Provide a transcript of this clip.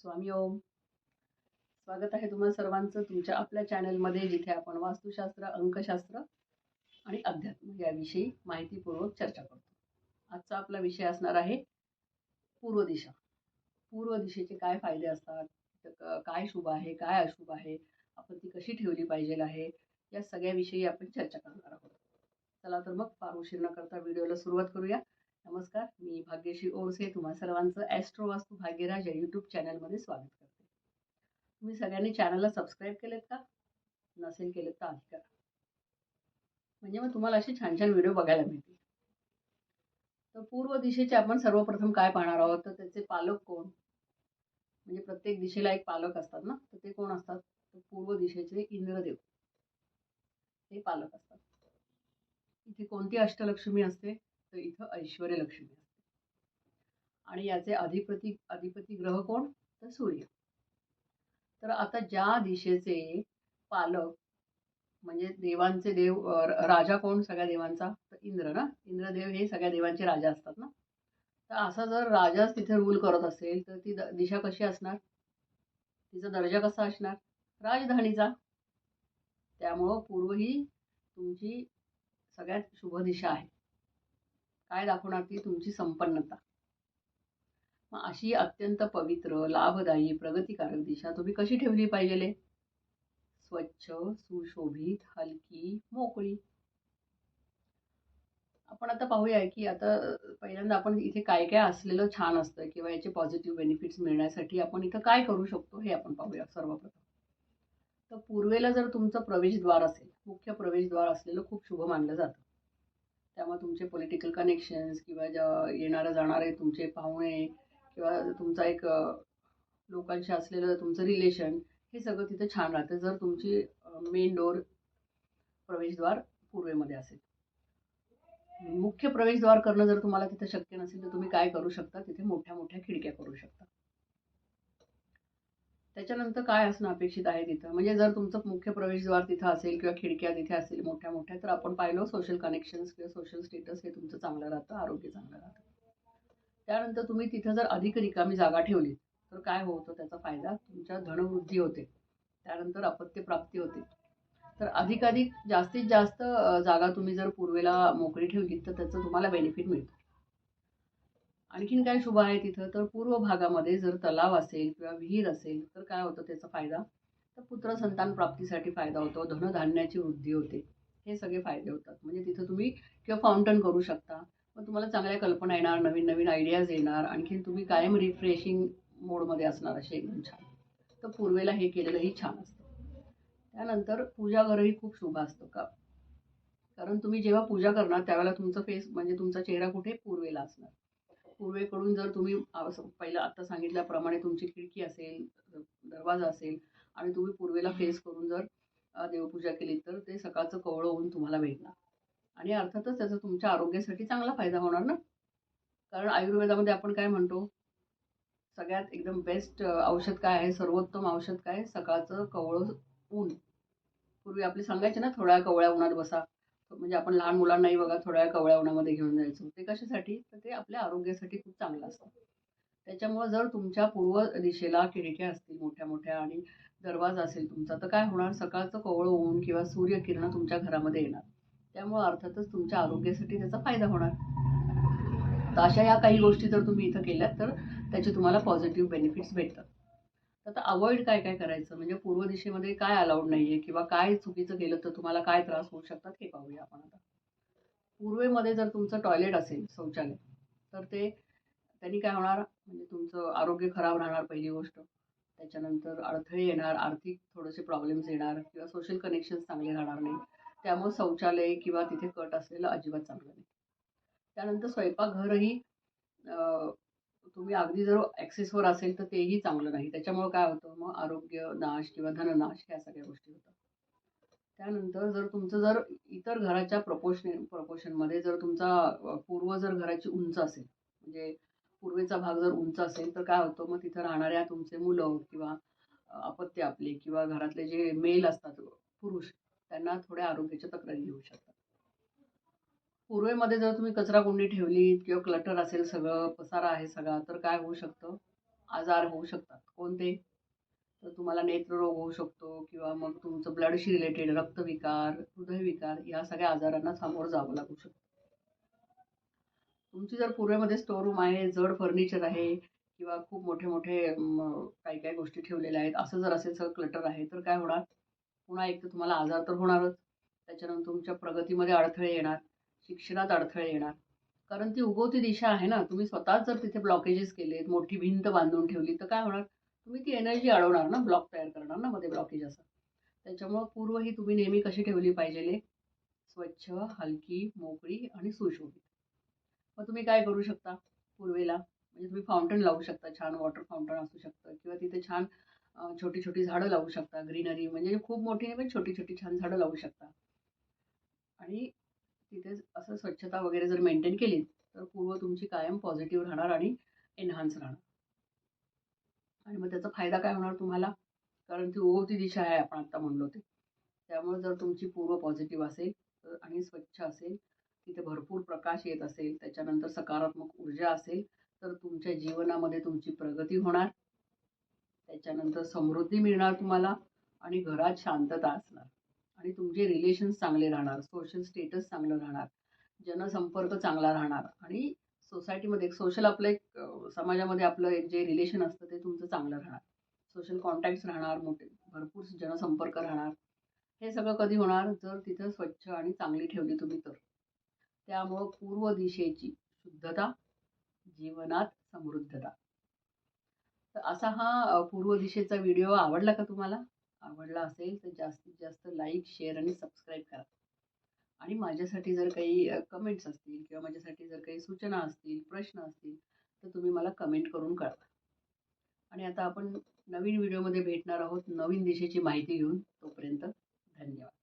स्वामी ओम स्वागत आहे तुम्हा सर्वांचं तुमच्या आपल्या चॅनलमध्ये जिथे आपण वास्तुशास्त्र अंकशास्त्र आणि अध्यात्म याविषयी माहितीपूर्वक चर्चा करतो. आजचा आपला विषय असणार आहे पूर्व दिशा. पूर्व दिशेचे काय फायदे असतात? काय शुभ आहे? काय अशुभ आहे? आपण ती कशी ठेवली पाहिजे आहे? या सगळ्याविषयी आपण चर्चा करणार आहोत. चला तर मग फार उशीर न करता व्हिडिओला सुरुवात करूया. नमस्कार मी भाग्यश्री ओरसे तुम्हा सर्वांचं ॲस्ट्रो वास्तू भाग्यराज या यूट्यूब चॅनलमध्ये स्वागत करते. तुम्ही सगळ्यांनी चॅनलला सबस्क्राईब केलेत का? नसेल केलेत तर आधी करा. म्हणजे मग तुम्हाला असे छान छान व्हिडिओ बघायला मिळतील. तर पूर्व दिशेचे आपण सर्वप्रथम काय पाहणार आहोत? तर त्याचे पालक कोण? म्हणजे प्रत्येक दिशेला एक पालक असतात ना? तर ते कोण असतात? तर पूर्व दिशेचे इंद्रदेव. हे पालक असतात. इथे कोणती अष्टलक्ष्मी असते? तर इथं ऐश्वर्य लक्ष्मी असते. आणि याचे अधिपती अधिपती ग्रह कोण? तर सूर्य. तर आता ज्या दिशेचे पालक म्हणजे देवांचे देव राजा कोण? सगळ्या देवांचा? तर इंद्र ना? इंद्रदेव हे सगळ्या देवांचे राजा असतात ना? तर असा जर राजाच तिथे रूल करत असेल तर ती द- दिशा कशी असणार? तिचा दर्जा कसा असणार? राजधानीचा. त्यामुळं पूर्व ही तुमची सगळ्यात शुभ दिशा आहे. काय दाखवणार ती तुमची संपन्नता. मग अशी अत्यंत पवित्र लाभदायी प्रगतिकारक दिशा तुम्ही कशी ठेवली पाहिजे स्वच्छ सुशोभित हलकी मोकळी. आपण आता पाहूया की आता पहिल्यांदा आपण इथे काय काय असलेलं छान असतं किंवा याचे पॉझिटिव्ह बेनिफिट्स मिळण्यासाठी आपण इथं काय करू शकतो हे आपण पाहूया सर्वप्रथम. तर पूर्वेला जर तुमचं प्रवेशद्वार असेल मुख्य प्रवेशद्वार असलेलं खूप शुभ मानलं जातं. त्यामुळे तुमचे पॉलिटिकल कनेक्शन्स किंवा ज्या येणारे जाणारे तुमचे पाहुणे किंवा तुमचा एक लोकांशी असलेलं तुमचं रिलेशन हे सगळं तिथे छान राहतं. जर तुमची मेन डोअर प्रवेशद्वार पूर्वेमध्ये असेल. मुख्य प्रवेशद्वार करणं जर तुम्हाला तिथं शक्य नसेल तर तुम्ही काय करू शकता? तिथे मोठ्या मोठ्या खिडक्या करू शकता. त्याच्यानंतर काय असणं अपेक्षित आहे तिथं? म्हणजे जर तुमचं मुख्य प्रवेशद्वार तिथं असेल किंवा खिडक्या तिथे असेल मोठ्या मोठ्या तर आपण पाहिलं सोशल कनेक्शन्स किंवा सोशल स्टेटस हे तुमचं चांगलं राहतं आरोग्य चांगलं राहतं. त्यानंतर तुम्ही तिथं जर अधिक रिकामी जागा ठेवली तर काय होतं त्याचा फायदा? तुमच्या धनवृद्धी होते. त्यानंतर अपत्य प्राप्ती होते. तर अधिकाधिक जास्तीत जास्त जागा तुम्ही जर पूर्वेला मोकळी ठेवली तर त्याचं तुम्हाला बेनिफिट मिळतं. आणखीन काय शुभ आहे तिथं? तर पूर्व भागामध्ये जर तलाव असेल किंवा विहीर असेल तर काय होतं त्याचा फायदा? तर पुत्र संतान प्राप्तीसाठी फायदा होतो. धनधान्याची वृद्धी होते. हे सगळे फायदे होतात. म्हणजे तिथं तुम्ही किंवा फाउंटन करू शकता. मग तुम्हाला चांगल्या कल्पना येणार नवीन नवीन आयडियाज येणार. आणखीन तुम्ही कायम रिफ्रेशिंग मोडमध्ये असणार असे एकदम छान. तर पूर्वेला हे केलेलंही छान असतं. त्यानंतर पूजाघरही खूप शुभ असतं का? कारण तुम्ही जेव्हा पूजा करणार त्यावेळेला तुमचं फेस म्हणजे तुमचा चेहरा कुठे? पूर्वेला असणार. पूर्वेकडून जर तुम्ही पहिलं आता सांगितल्याप्रमाणे तुमची खिडकी असेल दरवाजा असेल आणि तुम्ही पूर्वेला फेस करून जर देवपूजा केली तर ते सकाळचं कवळं होऊन तुम्हाला भेटणार आणि अर्थातच त्याचा तुमच्या आरोग्यासाठी चांगला फायदा होणार ना? कारण आयुर्वेदामध्ये आपण काय म्हणतो? सगळ्यात एकदम बेस्ट औषध काय आहे? सर्वोत्तम औषध काय? सकाळचं कवळं ऊन. पूर्वी आपले सांगायचे ना थोड्या कवळ्या उन्हात बसा. म्हणजे आपण लहान मुलांनाही बघा थोड्या कवळ्या उन्हामध्ये घेऊन जायचो. ते कशासाठी? तर ते आपल्या आरोग्यासाठी खूप चांगलं असतं. त्याच्यामुळं जर तुमच्या पूर्व दिशेला खिडक्या असतील मोठ्या मोठ्या आणि दरवाजा असेल तुमचा तर काय होणार? सकाळचं कवळं ऊन किंवा सूर्यकिरण तुमच्या घरामध्ये येणार. त्यामुळं अर्थातच तुमच्या आरोग्यासाठी त्याचा फायदा होणार. तर अशा या काही गोष्टी जर तुम्ही इथं केल्यात तर त्याचे तुम्हाला पॉझिटिव्ह बेनिफिट्स भेटतात. तर आता अवॉइड काय काय करायचं? म्हणजे पूर्व दिशेमध्ये काय अलाउड नाही आहे किंवा काय चुकीचं केलं तर तुम्हाला काय त्रास होऊ शकतात हे पाहूया आपण आता. पूर्वेमध्ये जर तुमचं टॉयलेट असेल शौचालय तर ते त्यांनी काय होणार? म्हणजे तुमचं आरोग्य खराब राहणार पहिली गोष्ट. त्याच्यानंतर अडथळे येणार आर्थिक थोडेसे प्रॉब्लेम्स येणार किंवा सोशल कनेक्शन्स चांगले राहणार नाही. त्यामुळे शौचालय किंवा तिथे कट असलेलं अजिबात चांगलं नाही. त्यानंतर स्वयंपाकघरही तुम्ही अगदी जर ॲक्सेसवर असेल तर तेही चांगलं नाही. त्याच्यामुळं काय होतं? मग आरोग्य नाश किंवा धननाश ह्या सगळ्या गोष्टी होतात. त्यानंतर जर तुमचं जर इतर घराच्या प्रपोशन प्रपोशनमध्ये जर तुमचा पूर्व जर घराची उंच असेल म्हणजे पूर्वेचा भाग जर उंच असेल तर काय होतं? मग तिथं राहणाऱ्या तुमचे मुलं किंवा अपत्य आपले किंवा घरातले जे मेल असतात पुरुष त्यांना थोड्या आरोग्याच्या तक्रारी येऊ शकतात. पूर्वेमध्ये जर तुम्ही कचरा कुंडी ठेवली किंवा क्लटर असेल सगळं पसारा आहे सगळा तर काय होऊ शकतं? आजार होऊ शकतात. कोणते? तर तुम्हाला नेत्ररोग होऊ शकतो किंवा मग तुमचं ब्लडशी रिलेटेड रक्तविकार हृदयविकार या सगळ्या आजारांना सामोरं जावं लागू शकतं. तुमची जर पूर्वेमध्ये स्टोर रूम आहे जड फर्निचर आहे किंवा खूप मोठे मोठे काही काही गोष्टी ठेवलेल्या आहेत असं जर असेल सगळं क्लटर आहे तर काय होणार? पुन्हा एक तर तुम्हाला आजार तर होणारच. त्याच्यानंतर तुमच्या प्रगतीमध्ये अडथळे येणार. शिक्षणात अडथळे येणार. कारण ती उगवती दिशा आहे ना. तुम्ही स्वतःच जर तिथे ब्लॉकेजेस केलेत मोठी भिंत बांधून ठेवली तर काय होणार? तुम्ही ती एनर्जी अडवणार ना ब्लॉक तयार करणार ना मध्ये ब्लॉकेज असं. त्याच्यामुळं पूर्व ही तुम्ही नेहमी कशी ठेवली पाहिजे स्वच्छ हलकी मोकळी आणि सुशोभित. मग तुम्ही काय करू शकता? पूर्वेला म्हणजे तुम्ही फाउंटन लावू शकता छान वॉटर फाउंटन असू शकतं किंवा तिथे छान छोटी छोटी झाडं लावू शकता ग्रीनरी म्हणजे खूप मोठी नाही पण छोटी छोटी छान झाडं लावू शकता. आणि तिथे असं स्वच्छता वगैरे जर मेंटेन केली तर पूर्व तुमची कायम पॉझिटिव्ह राहणार आणि एनहान्स राहणार. आणि मग त्याचा फायदा काय होणार तुम्हाला? कारण ती उगवती दिशा आहे आपण आत्ता म्हणलो ते. त्यामुळे जर तुमची पूर्व पॉझिटिव्ह असेल तर आणि स्वच्छ असेल तिथे भरपूर प्रकाश येत असेल त्याच्यानंतर सकारात्मक ऊर्जा असेल तर तुमच्या जीवनामध्ये तुमची प्रगती होणार. त्याच्यानंतर समृद्धी मिळणार तुम्हाला आणि घरात शांतता असणार. आणि तुमचे रिलेशन्स चांगले राहणार सोशल स्टेटस चांगलं राहणार जनसंपर्क चांगला राहणार आणि सोसायटीमध्ये एक सोशल आपलं एक समाजामध्ये आपलं एक जे रिलेशन असतं ते तुमचं चांगलं राहणार. सोशल कॉन्टॅक्ट्स राहणार मोठे भरपूर जनसंपर्क राहणार. हे सगळं कधी होणार? जर तिथं स्वच्छ आणि चांगली ठेवली तुम्ही तर. त्यामुळं पूर्व दिशेची शुद्धता जीवनात समृद्धता. तर असा हा पूर्व दिशेचा व्हिडिओ आवडला का तुम्हाला? आवडला असेल तर जास्तीत जास्त लाईक शेअर आणि सबस्क्राईब करा. आणि माझ्यासाठी जर काही कमेंट्स असतील किंवा माझ्यासाठी जर काही सूचना असतील प्रश्न असतील तर तुम्ही मला कमेंट करून कळवा. आणि आता आपण नवीन व्हिडिओमध्ये भेटणार आहोत नवीन दिशेची माहिती घेऊन. तोपर्यंत धन्यवाद.